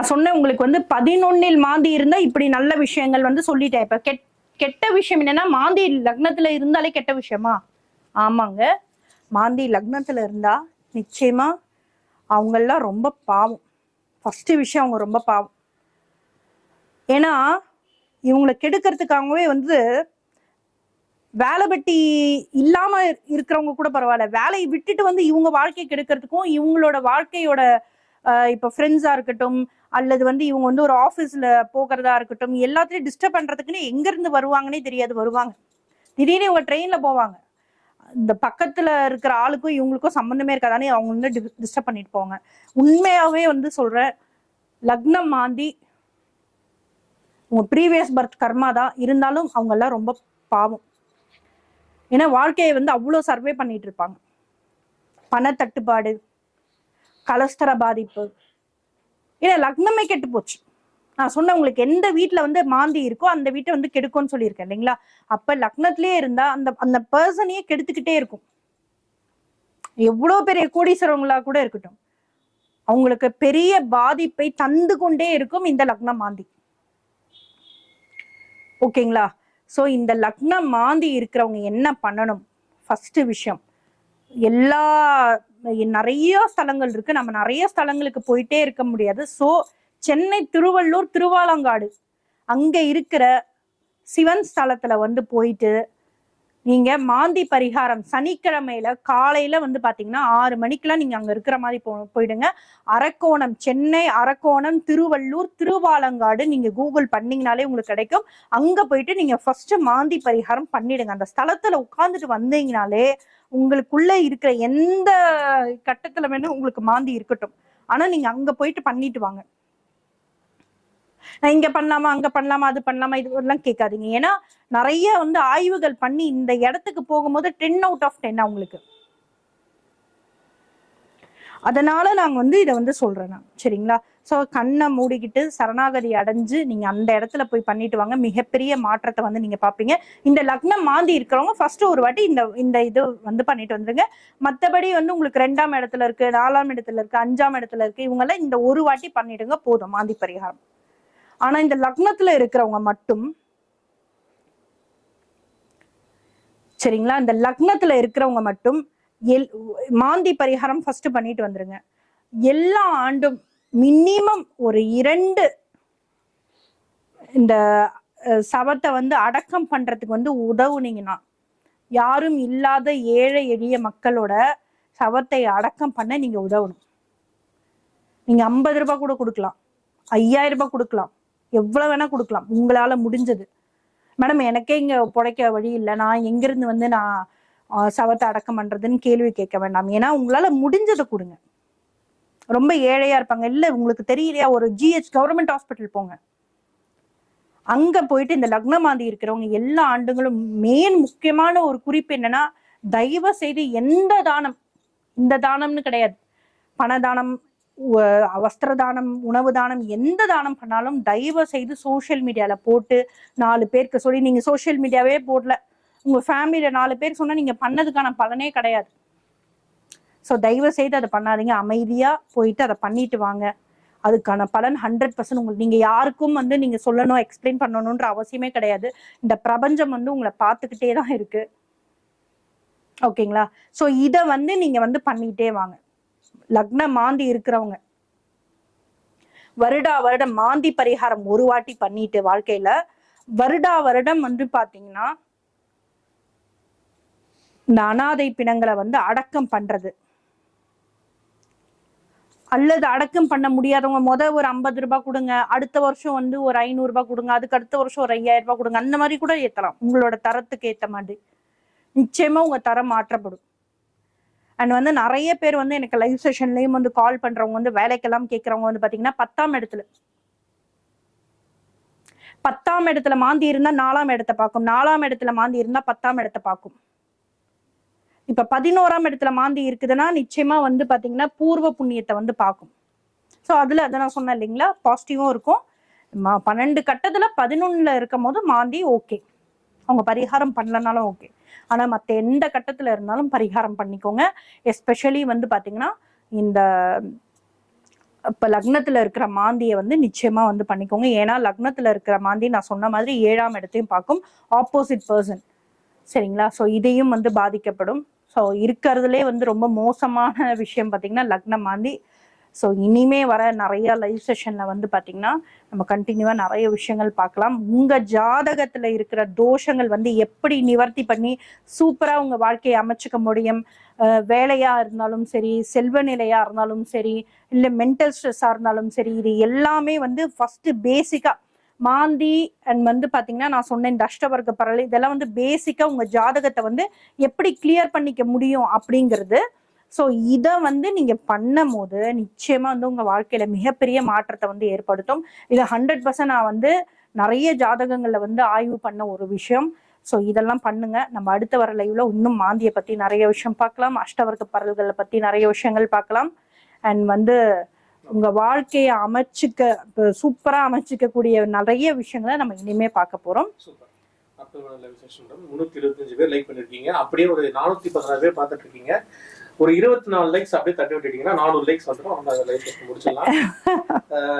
நான் சொன்னேன் உங்களுக்கு வந்து பதினொன்னில் மாந்தி இருந்தா இப்படி நல்ல விஷயங்கள் வந்து சொல்லிட்டேன். இப்ப கெட் கெட்ட விஷயம் என்னன்னா மாந்தி லக்னத்துல இருந்தாலே கெட்ட விஷயமா? ஆமாங்க. மாந்தி லக்னத்துல இருந்தா நிச்சயமா அவங்கெல்லாம் ரொம்ப பாவம். ஃபர்ஸ்ட் விஷயம் அவங்க ரொம்ப பாவம். ஏன்னா இவங்களை கெடுக்கிறதுக்காகவே வந்து வேலை வெட்டி இல்லாம இருக்கிறவங்க கூட பரவாயில்ல. வேலையை விட்டுட்டு வந்து இவங்க வாழ்க்கையை கெடுக்கிறதுக்கும் இவங்களோட வாழ்க்கையோட இப்போ ஃப்ரெண்ட்ஸாக இருக்கட்டும் அல்லது வந்து இவங்க வந்து ஒரு ஆஃபீஸில் போகிறதா இருக்கட்டும் எல்லாத்தையும் டிஸ்டர்ப் பண்ணுறதுக்குன்னு எங்கேருந்து வருவாங்கன்னே தெரியாது வருவாங்க. திடீர்னு இவங்க ட்ரெயினில் போவாங்க. இந்த பக்கத்தில் இருக்கிற ஆளுக்கும் இவங்களுக்கும் சம்மந்தமே இருக்காதானே அவங்க வந்து டிஸ்டர்ப் பண்ணிட்டு போவாங்க. உண்மையாகவே வந்து சொல்கிறேன் லக்னம் மாந்தி உங்கள் ப்ரீவியஸ் பர்த் கர்மா தான். இருந்தாலும் அவங்கெல்லாம் ரொம்ப பாவம். ஏன்னா வாழ்க்கையை வந்து அவ்வளோ சர்வே பண்ணிட்டு இருப்பாங்க. பணத்தட்டுப்பாடு கலஸ்தர பாதிப்பு. ஏன்னா லக்னமே கெட்டு போச்சு. நான் சொன்ன உங்களுக்கு எந்த வீட்டில் வந்து மாந்தி இருக்கோ அந்த வீட்டை வந்து கெடுக்கும்னு சொல்லியிருக்கேன் இல்லைங்களா? அப்போ லக்னத்திலே இருந்தால் அந்த அந்த பர்சனையே கெடுத்துக்கிட்டே இருக்கும். எவ்வளோ பெரிய கோடீஸ்வரங்களா கூட இருக்கட்டும். அவங்களுக்கு பெரிய பாதிப்பை தந்து கொண்டே இருக்கும் இந்த லக்ன மாந்தி. ஓகேங்களா? ஸோ இந்த லக்ன மாந்தி இருக்கிறவங்க என்ன பண்ணணும்? ஃபர்ஸ்ட் விஷயம் எல்லா நிறைய ஸ்தலங்கள் இருக்கு. நம்ம நிறைய ஸ்தலங்களுக்கு போயிட்டே இருக்க முடியாது. ஸோ சென்னை திருவள்ளூர் திருவாலங்காடு அங்க இருக்கிற சிவன் ஸ்தலத்துல வந்து போயிட்டு நீங்க மாந்தி பரிகாரம் சனிக்கிழமையில காலையில வந்து பாத்தீங்கன்னா ஆறு மணிக்கெல்லாம் நீங்க அங்க இருக்கிற மாதிரி போ போயிடுங்க. அரக்கோணம் சென்னை அரக்கோணம் திருவள்ளூர் திருவாலங்காடு நீங்க கூகுள் பண்ணீங்கனாலே உங்களுக்கு கிடைக்கும். அங்க போயிட்டு நீங்க ஃபர்ஸ்ட் மாந்தி பரிகாரம் பண்ணிடுங்க. அந்த ஸ்தலத்துல உட்கார்ந்துட்டு வந்தீங்கனாலே உங்களுக்குள்ள இருக்கிற எந்த கட்டத்துல வேணும் உங்களுக்கு மாந்தி இருக்கட்டும். ஆனா நீங்க அங்க போயிட்டு பண்ணிட்டு வாங்க. இங்க பண்ணலாமா அங்க பண்ணலாமா அது பண்ணலாமா இது எல்லாம் கேட்காதீங்க. ஏன்னா நிறைய வந்து ஆய்வுகள் பண்ணி இந்த இடத்துக்கு போகும்போது டென் அவுட் ஆஃப் டென் அவங்களுக்கு அதனால நாங்க வந்து இதை வந்து சொல்றேன் நான். சரிங்களா? ஸோ கண்ணை மூடிக்கிட்டு சரணாகதி அடைஞ்சு நீங்க அந்த இடத்துல போய் பண்ணிட்டு வாங்க. மிகப்பெரிய மாற்றத்தை வந்து நீங்க பாப்பீங்க இந்த லக்னம் மாந்தி இருக்கிறவங்க ஃபர்ஸ்ட் ஒரு வாட்டி இந்த இந்த இது வந்து பண்ணிட்டு வந்துருங்க. மத்தபடி வந்து உங்களுக்கு ரெண்டாம் இடத்துல இருக்கு நாலாம் இடத்துல இருக்கு அஞ்சாம் இடத்துல இருக்கு இவங்கெல்லாம் இந்த ஒரு வாட்டி பண்ணிடுங்க போதும். மாந்தி பரிகாரம். ஆனா இந்த லக்னத்துல இருக்கிறவங்க மட்டும் சரிங்களா? இந்த லக்னத்துல இருக்கிறவங்க மட்டும் எல் மாந்தி பரிகாரம் ஃபர்ஸ்ட் பண்ணிட்டு வந்துருங்க. எல்லா ஆண்டும் மினிமம் ஒரு இரண்டு இந்த சவத்தை வந்து அடக்கம் பண்றதுக்கு வந்து உதவுனீங்கன்னா யாரும் இல்லாத ஏழை எளிய மக்களோட சவத்தை அடக்கம் பண்ண நீங்க உதவணும். நீங்க ஐம்பது ரூபாய் கூட கொடுக்கலாம். ஐயாயிரம் ரூபாய் கொடுக்கலாம். எவ்வளவு வேணா கொடுக்கலாம். உங்களால முடிஞ்சது. மேடம் எனக்கே இங்க புழைக்க வழி இல்லை. நான் எங்கிருந்து வந்து நான் சவத்தை அடக்கம் பண்றதுன்னு கேள்வி கேட்க வேண்டாம். ஏன்னா உங்களால முடிஞ்சதை கொடுங்க. ரொம்ப ஏழையா இருப்பாங்க. இல்ல உங்களுக்கு தெரியலையா? ஒரு ஜிஹெச் கவர்மெண்ட் ஹாஸ்பிட்டல் போங்க. அங்க போயிட்டு இந்த லக்னமாந்தி இருக்கிறவங்க எல்லா ஆண்டுகளும் மெயின் முக்கியமான ஒரு குறிப்பு என்னன்னா தயவு செய்து எந்த தானம் இந்த தானம்னு கிடையாது. பணதானம் தானம் வஸ்திர தானம் உணவு தானம் எந்த தானம் பண்ணாலும் தயவு செய்து சோஷியல் மீடியாவில் போட்டு நாலு பேருக்கு சொல்லி நீங்கள் சோஷியல் மீடியாவே போடல. உங்கள் ஃபேமிலியில் நாலு பேர் சொன்னால் நீங்கள் பண்ணதுக்கான பலனே கிடையாது. ஸோ தயவு செய்து அதை பண்ணாதீங்க. அமைதியாக போயிட்டு அதை பண்ணிட்டு வாங்க. அதுக்கான பலன் ஹண்ட்ரட் பர்சன்ட் உங்களுக்கு நீங்கள் யாருக்கும் வந்து நீங்கள் சொல்லணும் எக்ஸ்பிளைன் பண்ணணுன்ற அவசியமே கிடையாது. இந்த பிரபஞ்சம் வந்து உங்களை பார்த்துக்கிட்டே தான் இருக்குது ஓகேங்களா ஸோ இதை வந்து நீங்கள் வந்து பண்ணிகிட்டே வாங்க. லக்ன மாந்தி இருக்கிறவங்க. வருடா வருடம் மாந்தி பரிகாரம் ஒரு வாட்டி பண்ணிட்டு வாழ்க்கையில வருடா வருடம் வந்து பாத்தீங்கன்னா இந்த அனாதை பிணங்களை வந்து அடக்கம் பண்றது. அல்லது அடக்கம் பண்ண முடியாதவங்க முத ஒரு ஐம்பது ரூபாய் கொடுங்க அடுத்த வருஷம் வந்து ஒரு ஐநூறு ரூபாய் கொடுங்க அதுக்கு அடுத்த வருஷம் ஒரு ஐயாயிரம் ரூபாய் கொடுங்க அந்த மாதிரி கூட ஏத்தலாம். உங்களோட தரத்துக்கு ஏத்த மாதிரி. நிச்சயமா உங்க தரம் மாற்றப்படும். அண்ட் வந்து நிறைய பேர் வந்து எனக்கு லைவ் செஷன்லயும் வந்து கால் பண்றவங்க வந்து வேலைக்கெல்லாம் கேட்கறவங்க வந்து பாத்தீங்கன்னா பத்தாம் இடத்துல. பத்தாம் இடத்துல மாந்தி இருந்தா நாலாம் இடத்தை பார்க்கும். நாலாம் இடத்துல மாந்தி இருந்தா பத்தாம் இடத்தை பார்க்கும். இப்ப பதினோராம் இடத்துல மாந்தி இருக்குதுன்னா நிச்சயமா வந்து பாத்தீங்கன்னா பூர்வ புண்ணியத்தை வந்து பார்க்கும். ஸோ அதுல அதை நான் சொன்னேன் இல்லைங்களா? பாசிட்டிவும் இருக்கும். பன்னெண்டு கட்டத்துல பதினொன்னுல இருக்கும் போது மாந்தி ஓகே அவங்க பரிகாரம் பண்ணலனாலும் ஓகே ஆனால் மற்ற எந்த கட்டத்தில் இருந்தாலும் பரிகாரம் பண்ணிக்கோங்க. எஸ்பெஷலி வந்து பார்த்தீங்கன்னா இந்த இப்போ லக்னத்தில் இருக்கிற மாந்தியை வந்து நிச்சயமாக வந்து பண்ணிக்கோங்க. ஏன்னா லக்னத்தில் இருக்கிற மாந்தி நான் சொன்ன மாதிரி ஏழாம் இடத்தையும் பார்க்கும். ஆப்போசிட் பர்சன் சரிங்களா? ஸோ இதையும் வந்து பாதிக்கப்படும். ஸோ இருக்கிறதுலே வந்து ரொம்ப மோசமான விஷயம் பார்த்தீங்கன்னா லக்ன மாந்தி. ஸோ இனிமே வர நிறைய லைவ் செஷன்ல வந்து பார்த்தீங்கன்னா நம்ம கண்டினியூவா நிறைய விஷயங்கள் பார்க்கலாம். உங்க ஜாதகத்துல இருக்கிற தோஷங்கள் வந்து எப்படி நிவர்த்தி பண்ணி சூப்பரா உங்க வாழ்க்கையை அமைச்சுக்க முடியும்? வேலையாக வேலையா இருந்தாலும் சரி செல்வ நிலையா இருந்தாலும் சரி இல்லை மென்டல் ஸ்ட்ரெஸ்ஸாக இருந்தாலும் சரி இது எல்லாமே வந்து ஃபர்ஸ்ட் பேசிக்கா மாந்தி அண்ட் வந்து பார்த்தீங்கன்னா நான் சொன்னேன் இந்த அஷ்டவர்க்க பரல் இதெல்லாம் வந்து பேசிக்காக உங்கள் ஜாதகத்தை வந்து எப்படி கிளியர் பண்ணிக்க முடியும் அப்படிங்கிறது ஸோ இதை வந்து நீங்க பண்ணும் போது நிச்சயமா வந்து உங்க வாழ்க்கையில மிகப்பெரிய மாற்றத்தை வந்து ஏற்படுத்தும். இது ஹண்ட்ரட் பர்சன்ட் நான் வந்து நிறைய ஜாதகங்கள்ல வந்து ஆய்வு பண்ண ஒரு விஷயம். ஸோ இதெல்லாம் பண்ணுங்க. நம்ம அடுத்த வர லைவ்ல இன்னும் மாந்தியை பத்தி நிறைய விஷயம் பார்க்கலாம். அஷ்டவர்க்க பரல்களை பத்தி நிறைய விஷயங்கள் பார்க்கலாம். அண்ட் வந்து உங்க வாழ்க்கையை அமைச்சுக்க சூப்பரா அமைச்சுக்க கூடிய நிறைய விஷயங்களை நம்ம இனிமே பார்க்க போறோம். அப்டோபர் லைவ் செஷன் முன்னூத்தி இருபத்தஞ்சு பேர் லைக் பண்ணிருக்கீங்க. அப்படியே ஒரு நானூத்தி பதினாறு பேர் பார்த்துட்டு இருக்கீங்க. ஒரு இருபத்தி நாலு லைக்ஸ் அப்படியே தட்டி விட்டுட்டீங்கன்னா நானூறு லைக்ஸ் வந்துடும். அந்த லைவ் செஷன் முடிச்சிடலாம்.